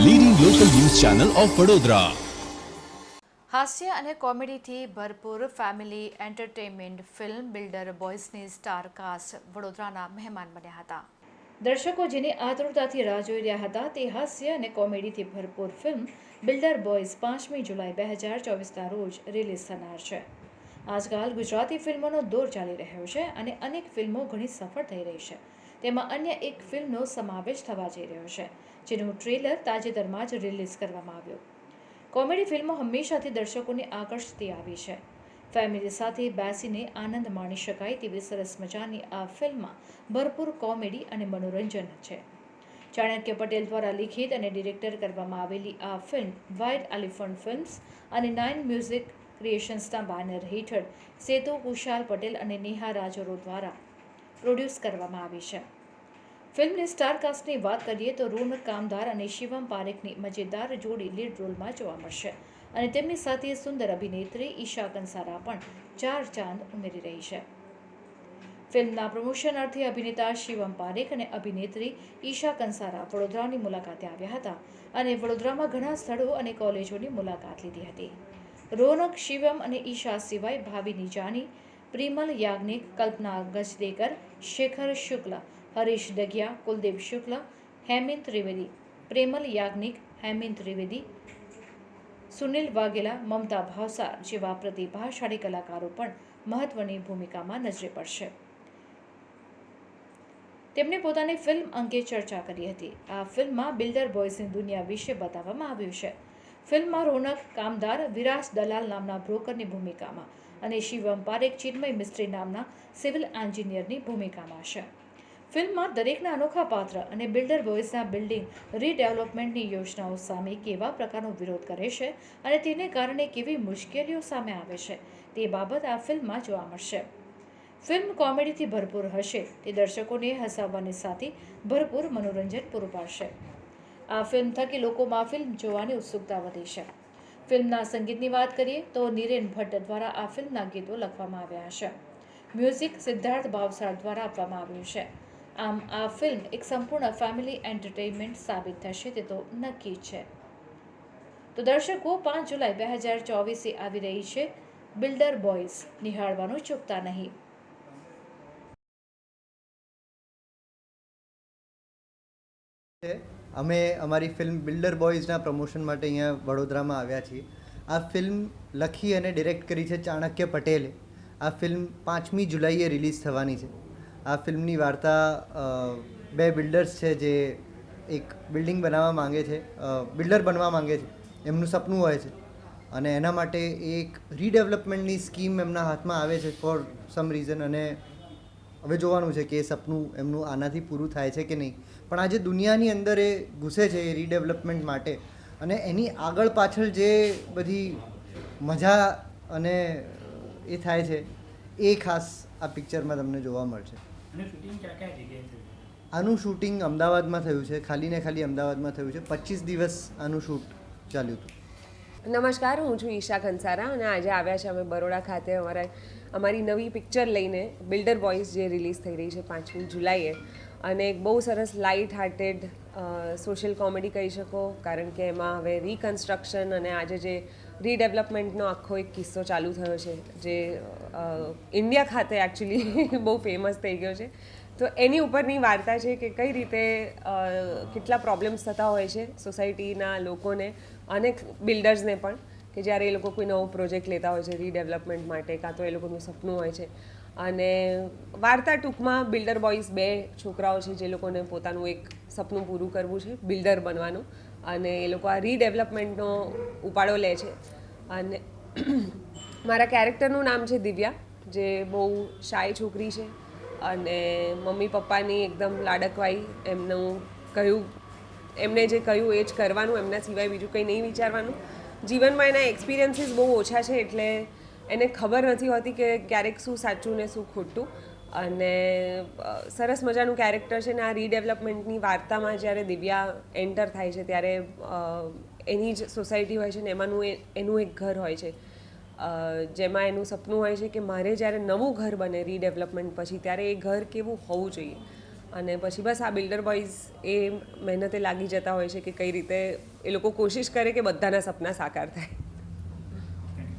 Channel of Vadodara હાસ્ય અને કોમેડીથી ભરપૂર ફેમિલી એન્ટરટેનમેન્ટ ફિલ્મ બિલ્ડર બોયઝની સ્ટાર કાસ્ટ વડોદરાના મહેમાન બન્યા હતા. દર્શકો જેની આતુરતાથી રાહ જોઈ રહ્યા હતા તે હાસ્ય અને કોમેડીથી ભરપૂર ફિલ્મ બિલ્ડર બોયઝ પાંચમી જુલાઈ બે હજાર ચોવીસના રોજ રિલીઝ થનાર છે. આજકાલ ગુજરાતી ફિલ્મોનો દોર ચાલી રહ્યો છે અને અનેક ફિલ્મો ઘણી સફળ થઈ રહી છે. તેમાં અન્ય એક ફિલ્મનો સમાવેશ થવા જઈ રહ્યો છે. જેનું ટ્રેલર તાજેતરમાં જ રિલીઝ કરવામાં આવ્યું. કોમેડી ફિલ્મો હંમેશાથી દર્શકોને આકર્ષતી આવી છે. ફેમિલી સાથે બેસીને આનંદ માણી શકાય તેવી સરસ મજાની આ ફિલ્મમાં ભરપૂર કોમેડી અને મનોરંજન છે. ચાણક્ય પટેલ દ્વારા લિખિત અને ડિરેક્ટર કરવામાં આવેલી આ ફિલ્મ વ્હાઇટ એલિફન્ટ ફિલ્મ્સ અને નાઇન મ્યુઝિક ક્રિએશન્સના બેનર હેઠળ સેતુ કુશાલ પટેલ અને નેહા રાજોરો દ્વારા પ્રોડ્યુસ કરવામાં આવી છે. ફિલ્મની સ્ટાર કાસ્ટની વાત કરીએ તો રોનક કામદાર અને શિવમ પારેખની મજેદાર જોડી લીડ રોલમાં જોવા મળશે. અને તેમની સાથે સુંદર અભિનેત્રી ઈશા કંસારા પણ ચાર ચાંદ ઉમેરી રહી છે. ફિલ્મના પ્રમોશન અર્થે અભિનેતા શિવમ પારેખ અને અભિનેત્રી ઈશા કંસારા વડોદરાની મુલાકાતે આવ્યા હતા અને વડોદરામાં ઘણા સ્થળો અને કોલેજોની મુલાકાત લીધી હતી. રોનક, શિવમ અને ઈશા સિવાય ભાવિની જાની પ્રિમલ યાજ્ઞિક, કલ્પના ગજદેકર શેખર શુક્લ હરીશ ડગિયા કુલદીપ શુક્લ, હેમિંત ત્રિવેદી, પ્રેમલ યાજ્ઞિક, હેમિંત ત્રિવેદી, સુનિલ વાઘેલા, મમતા ભાવસાર જેવા પ્રતિભાશાળી કલાકારો પણ મહત્વની ભૂમિકામાં નજરે પડશે. તેમણે પોતાની ફિલ્મ અંગે ચર્ચા કરી હતી. આ ફિલ્મમાં બિલ્ડર બોયઝની દુનિયા વિશે બતાવવામાં આવ્યું છે. ફિલ્મમાં રોનક, કામદાર વિરાજ દલાલ નામના બ્રોકરની ભૂમિકામાં અને શિવમ પારેખ, ચિન્મય મિસ્ત્રી નામના સિવિલ એન્જિનિયરની ભૂમિકામાં છે. ફિલ્મમાં દરેકના અનોખા પાત્ર અને બિલ્ડર બોયઝના બિલ્ડિંગ, રીડેવલપમેન્ટની યોજનાઓ સામે કેવા પ્રકારનો વિરોધ કરે છે અને તેને કારણે કેવી મુશ્કેલીઓ સામે આવે છે તે બાબત આ ફિલ્મમાં જોવા મળશે. ફિલ્મ કોમેડીથી ભરપૂર હશે તે દર્શકોને હસાવવાની સાથે ભરપૂર મનોરંજન પૂરું પાડશે. આ ફિલ્મ થકી લોકોમાં ફિલ્મ જોવાની ઉત્સુકતા વધી છે. ફિલ્મના સંગીતની વાત કરીએ તો નીરેન ભટ્ટ દ્વારા આ ફિલ્મના ગીતો લખવામાં આવ્યા છે. મ્યુઝિક સિદ્ધાર્થ ભાવસાર દ્વારા આપવામાં આવ્યું છે. આમ આ ફિલ્મ એક સંપૂર્ણ ફેમિલી એન્ટરટેનમેન્ટ સાબિત થશે, તે તો નક્કી છે. તો દર્શકો, પાંચ જુલાઈ બે હજાર ચોવીસે આવી રહી છે. બિલ્ડર બોયઝ, નિહાળવાનું ચૂકતા નહીં. અમે અમારી ફિલ્મ બિલ્ડર બોયઝના પ્રમોશન માટે અહીંયા વડોદરામાં આવ્યા છીએ. આ ફિલ્મ લખી અને ડિરેક્ટ કરી છે ચાણક્ય પટેલે. આ ફિલ્મ પાંચમી જુલાઈએ રિલીઝ થવાની છે. આ ફિલ્મની વાર્તા બે બિલ્ડર્સ છે જે એક બિલ્ડિંગ બનાવવા માંગે છે બિલ્ડર બનવા માંગે છે, એમનું સપનું હોય છે. અને એના માટે એક રીડેવલપમેન્ટની સ્કીમ એમના હાથમાં આવે છે ફોર સમ રીઝન અને હવે જોવાનું છે કે એ સપનું એમનું આનાથી પૂરું થાય છે કે નહીં. પણ આજે દુનિયાની અંદર એ ઘૂસે છે એ રીડેવલપમેન્ટ માટે. અને એની આગળ પાછળ જે બધી મજા અને એ થાય છે, એ ખાસ આ પિક્ચરમાં તમને જોવા મળશે. અને શૂટિંગ ક્યાં ક્યાં જગ્યાએ થયું? આનું શૂટિંગ અમદાવાદમાં થયું છે ખાલી ને ખાલી અમદાવાદમાં થયું છે. પચીસ દિવસ આનું શૂટ ચાલ્યું હતું. નમસ્કાર હું છું ઈશા કંસારા અને આજે આવ્યા છે અમે બરોડા ખાતે અમારા અમારી નવી પિક્ચર લઈને બિલ્ડર બોયઝ જે રિલીઝ થઈ રહી છે પાંચમી જુલાઈએ. અને એક બહુ સરસ લાઇટ હાર્ટેડ સોશિયલ કોમેડી કહી શકો, કારણ કે એમાં હવે રિકન્સ્ટ્રક્શન અને આજે જે રીડેવલપમેન્ટનો આખો એક કિસ્સો ચાલુ થયો છે, જે ઇન્ડિયા ખાતે એકચ્યુઅલી બહુ ફેમસ થઈ ગયો છે. તો એની ઉપરની વાર્તા છે કે કઈ રીતે કેટલા પ્રોબ્લેમ્સ થતા હોય છે સોસાયટીના લોકોને અને બિલ્ડર્સને પણ. કે જ્યારે એ લોકો કોઈ નવો પ્રોજેક્ટ લેતા હોય છે રીડેવલપમેન્ટ માટે, કાં તો એ લોકોનું સપનું હોય છે. અને વાર્તા ટૂંકમાં બિલ્ડર બોયઝ બે છોકરાઓ છે જે લોકોને પોતાનું એક સપનું પૂરું કરવું છે, બિલ્ડર બનવાનું. અને એ લોકો આ રીડેવલપમેન્ટનો ઉપાડો લે છે. અને મારા કેરેક્ટરનું નામ છે દિવ્યા, જે બહુ શાય છોકરી છે. અને મમ્મી પપ્પાની એકદમ લાડકવાઈ, એમનું કહ્યું, એમને જે કહ્યું એ જ કરવાનું, એમના સિવાય બીજું કંઈ નહીં વિચારવાનું. જીવનમાં એના એક્સપિરિયન્સીસ બહુ ઓછા છે એટલે એને ખબર નથી હોતી કે ક્યારેક શું સાચું ને શું ખોટું. અને સરસ મજાનું કેરેક્ટર છે ને આ રીડેવલપમેન્ટની વાર્તામાં જ્યારે દિવ્યા એન્ટર થાય છે ત્યારે એની જ સોસાયટી હોય છે ને એમાંનું એનું એક ઘર હોય છે. જેમાં એનું સપનું હોય છે કે મારે જ્યારે નવું ઘર બને રીડેવલપમેન્ટ પછી, ત્યારે એ ઘર કેવું હોવું જોઈએ. અને પછી બસ આ બિલ્ડર બોયઝ એ મહેનતે લાગી જતા હોય છે કે કઈ રીતે એ લોકો કોશિશ કરે કે બધાના સપના સાકાર થાય.